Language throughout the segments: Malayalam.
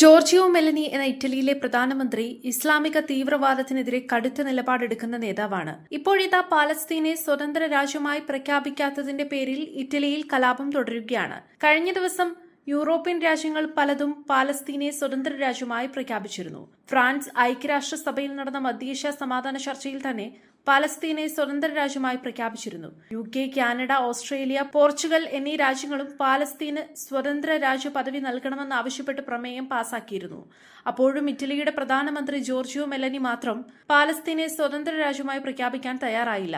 ജോർജിയോ മെലനി എന്ന ഇറ്റലിയിലെ പ്രധാനമന്ത്രി ഇസ്ലാമിക തീവ്രവാദത്തിനെതിരെ കടുത്ത നിലപാടെടുക്കുന്ന നേതാവാണ്. ഇപ്പോഴിതാ പാലസ്തീനെ സ്വതന്ത്ര രാജ്യമായി പ്രഖ്യാപിക്കാത്തതിന്റെ പേരിൽ ഇറ്റലിയിൽ കലാപം തുടരുകയാണ്. കഴിഞ്ഞ ദിവസം യൂറോപ്യൻ രാജ്യങ്ങൾ പലതും പാലസ്തീനെ സ്വതന്ത്ര രാജ്യമായി പ്രഖ്യാപിച്ചിരുന്നു. ഫ്രാൻസ് ഐക്യരാഷ്ട്രസഭയിൽ നടന്ന മധ്യേഷ്യ സമാധാന ചർച്ചയിൽ തന്നെ പാലസ്തീനെ സ്വതന്ത്ര രാജ്യമായി പ്രഖ്യാപിച്ചിരുന്നു. U K Canada Australia Portugal എന്നീ രാജ്യങ്ങളും പാലസ്തീന് സ്വതന്ത്ര രാജ്യ പദവി നൽകണമെന്നാവശ്യപ്പെട്ട് പ്രമേയം പാസാക്കിയിരുന്നു. അപ്പോഴും ഇറ്റലിയുടെ പ്രധാനമന്ത്രി ജോർജിയോ മെലനി മാത്രം പാലസ്തീനെ സ്വതന്ത്ര രാജ്യമായി പ്രഖ്യാപിക്കാൻ തയ്യാറായില്ല.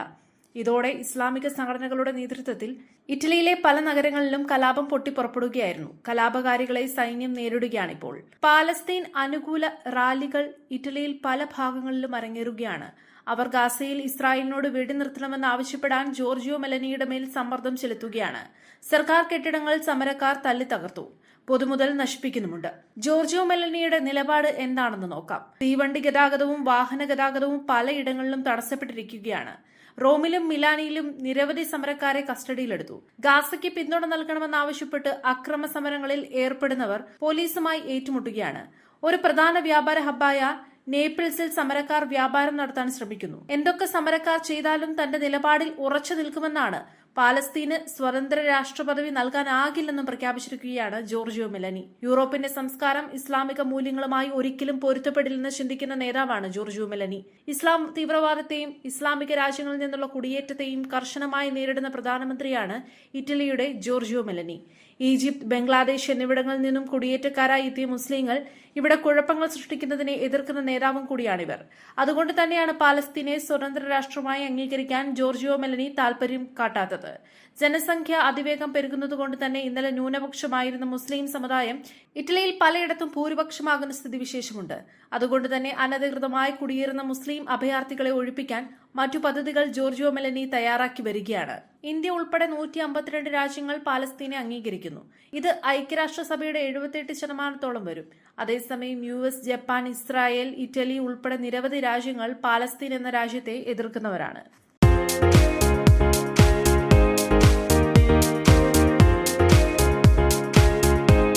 ഇതോടെ ഇസ്ലാമിക സംഘടനകളുടെ നേതൃത്വത്തിൽ ഇറ്റലിയിലെ പല നഗരങ്ങളിലും കലാപം പൊട്ടിപ്പുറപ്പെടുകയായിരുന്നു കലാപകാരികളെ സൈന്യം നേരിടുകയാണിപ്പോൾ പാലസ്തീൻ അനുകൂല റാലികൾ ഇറ്റലിയിൽ പല ഭാഗങ്ങളിലും അരങ്ങേറുകയാണ്. അവർ ഗാസയിൽ ഇസ്രായേലിനോട് വെടിനിർത്തണമെന്ന് ആവശ്യപ്പെടാൻ ജോർജിയോ മെലനിയുടെ മേൽ സമ്മർദ്ദം ചെലുത്തുകയാണ്. സർക്കാർ കെട്ടിടങ്ങൾ സമരക്കാർ തല്ലി തകർത്തു പൊതുമുതൽ നശിപ്പിക്കുന്നുമുണ്ട്. ജോർജിയോ മെലനിയുടെ നിലപാട് എന്താണെന്ന് നോക്കാം. തീവണ്ടി ഗതാഗതവും വാഹന ഗതാഗതവും പലയിടങ്ങളിലും തടസ്സപ്പെട്ടിരിക്കുകയാണ്. റോമിലും മിലാനിയിലും നിരവധി സമരക്കാരെ കസ്റ്റഡിയിലെടുത്തു. ഗാസയ്ക്ക് പിന്തുണ നൽകണമെന്നാവശ്യപ്പെട്ട് അക്രമ സമരങ്ങളിൽ ഏർപ്പെടുന്നവർ പോലീസുമായി ഏറ്റുമുട്ടുകയാണ്. ഒരു പ്രധാന വ്യാപാര ഹബ്ബായ നേപ്പിൾസിൽ സമരക്കാർ വ്യാപാരം നടത്താൻ ശ്രമിക്കുന്നു. എന്തൊക്കെ സമരക്കാർ ചെയ്താലും തന്റെ നിലപാടിൽ ഉറച്ചു നിൽക്കുമെന്നാണ് പാലസ്തീന് സ്വതന്ത്ര രാഷ്ട്രപദവി നൽകാനാകില്ലെന്നും പ്രഖ്യാപിച്ചിരിക്കുകയാണ് ജോർജിയോ മെലനി. യൂറോപ്പിന്റെ സംസ്കാരം ഇസ്ലാമിക മൂല്യങ്ങളുമായി ഒരിക്കലും പൊരുത്തപ്പെടില്ലെന്ന് ചിന്തിക്കുന്ന നേതാവാണ് ജോർജിയോ മെലനി. ഇസ്ലാം തീവ്രവാദത്തെയും ഇസ്ലാമിക രാജ്യങ്ങളിൽ നിന്നുള്ള കുടിയേറ്റത്തെയും കർശനമായി നേരിടുന്ന പ്രധാനമന്ത്രിയാണ് ഇറ്റലിയുടെ ജോർജിയോ മെലനി. ഈജിപ്ത് ബംഗ്ലാദേശ് എന്നിവിടങ്ങളിൽ നിന്നും കുടിയേറ്റക്കാരായി എത്തിയ മുസ്ലിങ്ങൾ ഇവിടെ കുഴപ്പങ്ങൾ സൃഷ്ടിക്കുന്നതിനെ എതിർക്കുന്ന നേതാവും കൂടിയാണിവർ. അതുകൊണ്ട് തന്നെയാണ് പാലസ്തീനെ സ്വതന്ത്ര രാഷ്ട്രമായി അംഗീകരിക്കാൻ ജോർജിയോ മെലനി താൽപര്യം കാട്ടാത്തത്. ജനസംഖ്യ അതിവേഗം പെരുകുന്നതുകൊണ്ട് തന്നെ ഇന്നലെ ന്യൂനപക്ഷമായിരുന്ന മുസ്ലിം സമുദായം ഇറ്റലിയിൽ പലയിടത്തും ഭൂരിപക്ഷമാകുന്ന സ്ഥിതിവിശേഷമുണ്ട്. അതുകൊണ്ട് തന്നെ അനധികൃതമായി കുടിയേറുന്ന മുസ്ലിം അഭയാർത്ഥികളെ ഒഴിപ്പിക്കാൻ മറ്റു പദ്ധതികൾ ജോർജിയോ മെലനി തയ്യാറാക്കി വരികയാണ്. ഇന്ത്യ ഉൾപ്പെടെ നൂറ്റി അമ്പത്തിരണ്ട് രാജ്യങ്ങൾ പാലസ്തീനെ അംഗീകരിക്കുന്നു. ഇത് ഐക്യരാഷ്ട്രസഭയുടെ എഴുപത്തിയെട്ട് ശതമാനത്തോളം വരും. അതേസമയം U S Japan Israel Italy ഉൾപ്പെടെ നിരവധി രാജ്യങ്ങൾ പാലസ്തീൻ എന്ന രാജ്യത്തെ എതിർക്കുന്നവരാണ്.